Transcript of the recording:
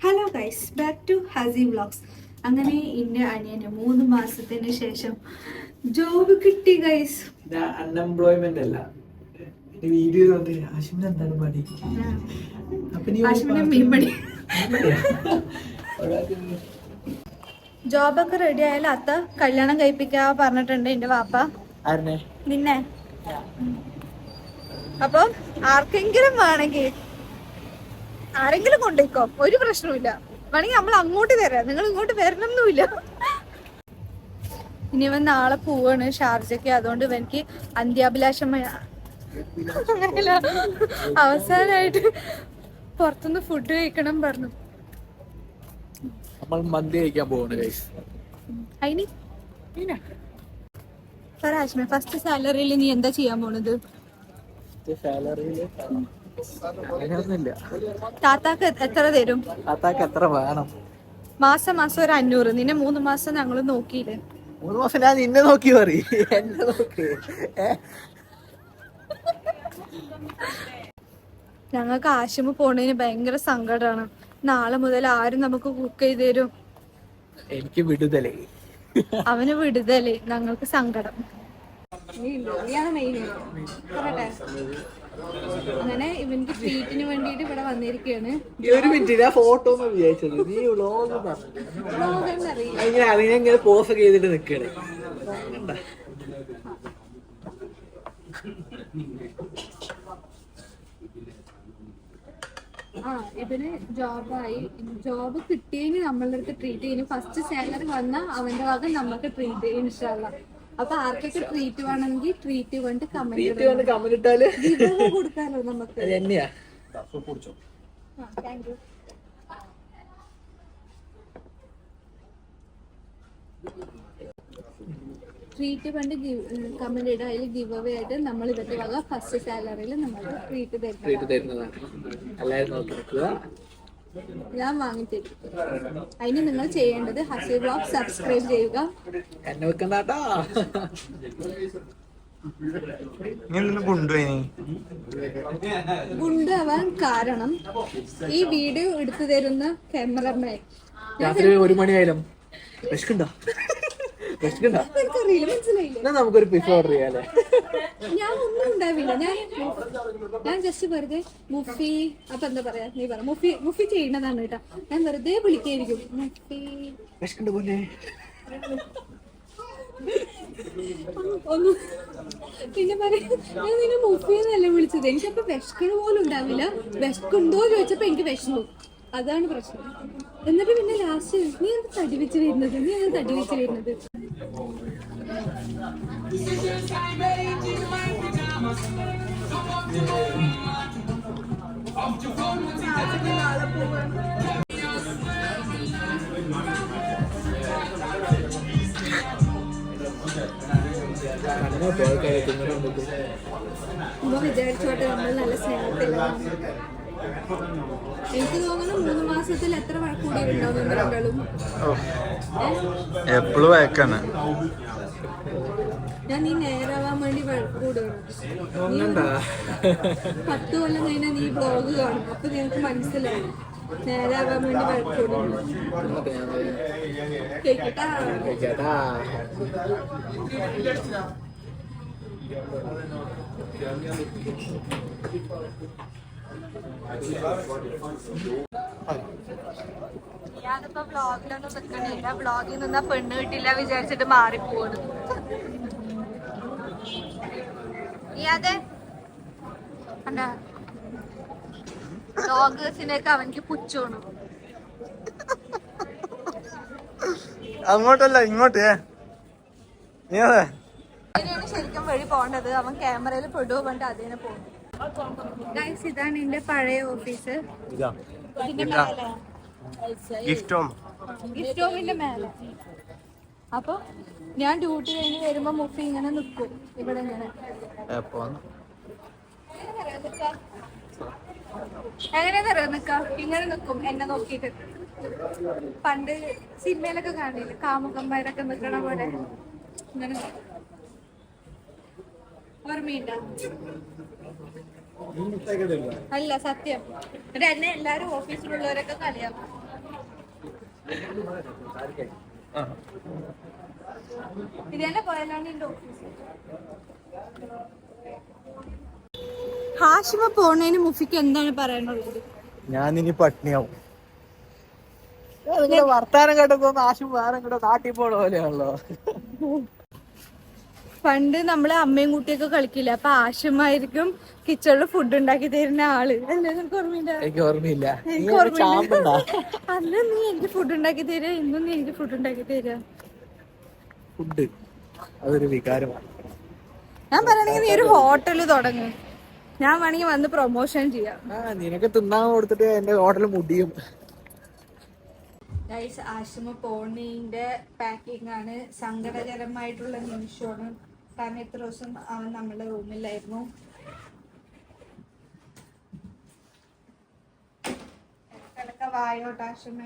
Hello guys back to Hasi vlogs അങ്ങനെ എന്റെ അനിയന് മൂന്ന് മാസത്തിന് ശേഷം ജോബ് കിട്ടി ഗൈസ് അൺഎംപ്ലോയ്മെന്റ് അല്ല. വീഡിയോ എന്താണ് പണി? ജോബൊക്കെ റെഡി ആയാലും അത്ത കല്യാണം കഴിപ്പിക്കാ പറഞ്ഞിട്ടുണ്ട് എന്റെ വാപ്പ. നിന്നെ. അപ്പൊ ആർക്കെങ്കിലും വേണമെങ്കിൽ ആരെങ്കിലും കൊണ്ടേക്കോ. ഒരു പ്രശ്നവുമില്ല. വേണമെങ്കിൽ നമ്മൾ അങ്ങോട്ട് തരാം നിങ്ങൾ ഇങ്ങോട്ട് വരണമെന്നുമില്ല. ഇനി ഇവൻ നാളെ പോവാണ്. ഷാർജക്ക് അതുകൊണ്ട് എനിക്ക് അന്ത്യാഭിലാഷം അങ്ങനെയല്ല. അവസാനായിട്ട് പുറത്തുനിന്ന് ഫുഡ് കഴിക്കണം പറഞ്ഞു. നമ്മൾ മന്തി കഴിക്കാൻ പോവാണ് ഗൈസ് ഫസ്റ്റ് സാലറിയിൽ നീ എന്താ ചെയ്യാൻ പോണത്? സാലറിയിൽ താത്താക്ക് എത്ര തരും? താത്താക്ക് എത്ര വേണം? മാസം മാസം ഒരു അഞ്ഞൂറ്. നിന്നെ മൂന്ന് മാസം ഞങ്ങൾ നോക്കിയില്ലേ? മൂന്ന് മാസം ഞാൻ നിന്നെ നോക്കി പറ. എന്നെ നോക്ക്? ഞങ്ങൾക്ക് ആശുപത്രി പോണതിന് ഭയങ്കര സങ്കടമാണ് നാളെ മുതൽ ആരും നമുക്ക് കുക്ക് ചെയ്ത് തരും. എനിക്ക് വിടുതലേ. അവന് വിടുതലേ. ഞങ്ങൾക്ക് സങ്കടം. അങ്ങനെ ഇവന്റെ ട്രീറ്റിന് വേണ്ടിയിട്ട് ഇവിടെ വന്നിരിക്കുകയാണ് ഒരു മിനിറ്റ് ഞാൻ ഫോട്ടോ ഒന്ന് വിചാരിച്ചത് നീ വ്ളോഗ്. ഇങ്ങനെ അതിനെ ഇങ്ങനെ പോസ് ഒക്കെ ചെയ്തിട്ട് നിക്കണേ. ആ ഇവന് ജോബായി ജോബ് കിട്ടിയതിന് നമ്മളുടെ അടുത്ത് ട്രീറ്റ് ചെയ്യുന്നു ഫസ്റ്റ് സാലറി വന്ന അവന്റെ ഭാഗം നമുക്ക് ട്രീറ്റ് ചെയ്യും ഇൻഷാല്ല അപ്പൊ ആർക്കൊക്കെ ട്രീറ്റ് വേണമെങ്കിൽ ട്രീറ്റ് കൊണ്ട് കമന്റ് വന്ന് കമന്റ് ഇട്ടാൽ? കൊടുക്കാലോ നമുക്ക്? അത് എന്നെയാ താങ്ക് യു ട്രീറ്റ് പണ്ട് കമന്റ് ഇടാ അതിൽ ഗിവ് അവേ ആയിട്ട് നമ്മൾ ഇവരുടെ വക ഫസ്റ്റ് സാലറിയിൽ നമ്മൾ ട്രീറ്റ് തരുന്നത് ട്രീറ്റ് തരുന്നതാണ്. എല്ലാവരും നോക്കി ഞാൻ വാങ്ങിത്തരും. അതിന് നിങ്ങൾ ചെയ്യേണ്ടത് ഹസി ബ്ലോഗ് സബ്സ്ക്രൈബ് ചെയ്യുക. എന്നെ വെക്കണ്ടാട്ടാ. ഗുണ്ടാവാൻ കാരണം ഈ വീഡിയോ എടുത്തു തരുന്ന ക്യാമറമാൻ രാത്രി ഒരു മണിയായാലും വിശക്കുണ്ടോ വിശക്കുണ്ടോ നമുക്കൊരു പിസ്സ ഓർഡർ ചെയ്യാല്ലേ ഞാൻ ഒന്നും ഉണ്ടാവില്ല ഞാൻ ഞാൻ ജസ്റ്റ് വെറുതെ മുഫി അപ്പൊ എന്താ പറയാ? നീ പറ. മുഫി മുഫി ചെയ്യണതാണ് കേട്ടോ. ഞാൻ വെറുതെ വിളിക്കായിരിക്കും. മുഫി. ഒന്ന് പിന്നെ പറയാ. ഞാൻ നിന്നെ മുഫി എന്നല്ല വിളിച്ചത്. എനിക്കപ്പോ വിശക്കണ പോലും ഉണ്ടാവില്ല. വിശക്കുണ്ടോ ചോദിച്ചപ്പോ എനിക്ക് വിഷമു അതാണ് പ്രശ്നം. എന്നിട്ട് പിന്നെ ലാസ്റ്റ് നീ എന്ത് തടി വെച്ച് വരുന്നത്? നീ എന്ത് തടി വെച്ച് വരുന്നത്? വിചാരിച്ചോട്ടെ നമ്മൾ നല്ല സ്നേഹത്തിലാണ് എനിക്ക് തോന്നുന്നു മൂന്ന് മാസത്തിൽ എത്ര എപ്പോഴും വഴക്കാണ്. ഞാൻ നീ നേരാവാൻ വേണ്ടി കൂടുകയാണ് ഒന്നണ്ടാ പത്ത് കൊല്ലം കഴിഞ്ഞാൽ നീ ബ്ലോഗ് കാണും. അപ്പൊ നിനക്ക് മനസ്സിലാവും നേരാവാൻ വേണ്ടി വഴക്കൂടുന്നു കേക്കട്ടാ? ചേട്ടാ ഞാനിപ്പോ ബ്ലോഗിലൊന്നും നിൽക്കണില്ല ബ്ലോഗിൽ നിന്നാ പെണ്ണ് കിട്ടില്ല വിചാരിച്ചിട്ട് കണ്ട ബ്ലോഗേഴ്സിനൊക്കെ അവനിക്ക് പുച്ഛമാണ്. അങ്ങോട്ടല്ല ഇങ്ങോട്ടേ ശരിക്കും വഴി പോണ്ടത് അവൻ ക്യാമറയിൽ പെടുവോ പണ്ട് അതിനെ പോകും ഗൈസ് ഇതാണ് എന്റെ പഴയ ഓഫീസ്. ഗിഫ്റ്റും. മേലെ. അപ്പൊ ഞാൻ ഡ്യൂട്ടി കഴിഞ്ഞ് വരുമ്പോ മുഫി ഇങ്ങനെ നിക്കും ഇവിടെ ഇങ്ങനെ. എങ്ങനെ അറിയാം നിക്ക? ഇങ്ങനെ നിക്കും എന്നെ നോക്കിട്ട് പണ്ട് സിനിമയിലൊക്കെ കാണില്ല കാമുകന്മാരൊക്കെ നിക്കണ പോലെ. ഇങ്ങനെ. നിക്കും. അല്ല സത്യം. എന്നിട്ട് എന്നെ എല്ലാരും ഓഫീസിലുള്ളവരൊക്കെ കളിയാക്കും. ഇത് തന്നെ പോയാലാണ് എന്റെ ഓഫീസ്. ഹാഷിമ പോണേന് മുഫിക്ക് എന്താണ് പറയാനുള്ളത്? ഞാൻ ഇനി പട്ടിണിയാവും വർത്താനം കേട്ടപ്പോ ആശും വേറെ നാട്ടിൽ പോണ പോലെയാണല്ലോ. പണ്ട് നമ്മൾ അമ്മയും കുട്ടിയൊക്കെ കളിക്കില്ല? അപ്പൊ ആശമായിരിക്കും കിച്ചണിൽ ഫുഡ് ഉണ്ടാക്കി തരുന്ന ആൾ. അല്ലേ? നിനക്ക് ഓർമ്മയില്ല എനിക്ക് ഓർമ്മയില്ല. നീ എനിക്ക് ഓർമ്മയില്ല. അല്ല നീ എനിക്ക് ഫുഡ് ഉണ്ടാക്കി തരാ. ഇന്നും നീ എനിക്ക് ഫുഡ് ഉണ്ടാക്കി തരാ. ഫുഡ് അതൊരു വികാരമാണ്. ഞാൻ പറയണെങ്കിൽ നീ ഒരു ഹോട്ടൽ തുടങ്ങ്. ഞാൻ വേണമെങ്കിൽ വന്ന് പ്രൊമോഷൻ ചെയ്യാം. നിനക്ക് തിന്നാൻ കൊടുത്തിട്ട് എന്റെ ഹോട്ടൽ മുടിയും. ഗൈസ് ആശുമ പോണീന്റെ പാക്കിംഗ് ആണ്. സങ്കടകരമായിട്ടുള്ള നിമിഷമാണ്. കാരണം ഇത്ര ദിവസം അവൻ നമ്മുടെ റൂമിലായിരുന്നു കിടക്ക വായോട്ട് ആശുമ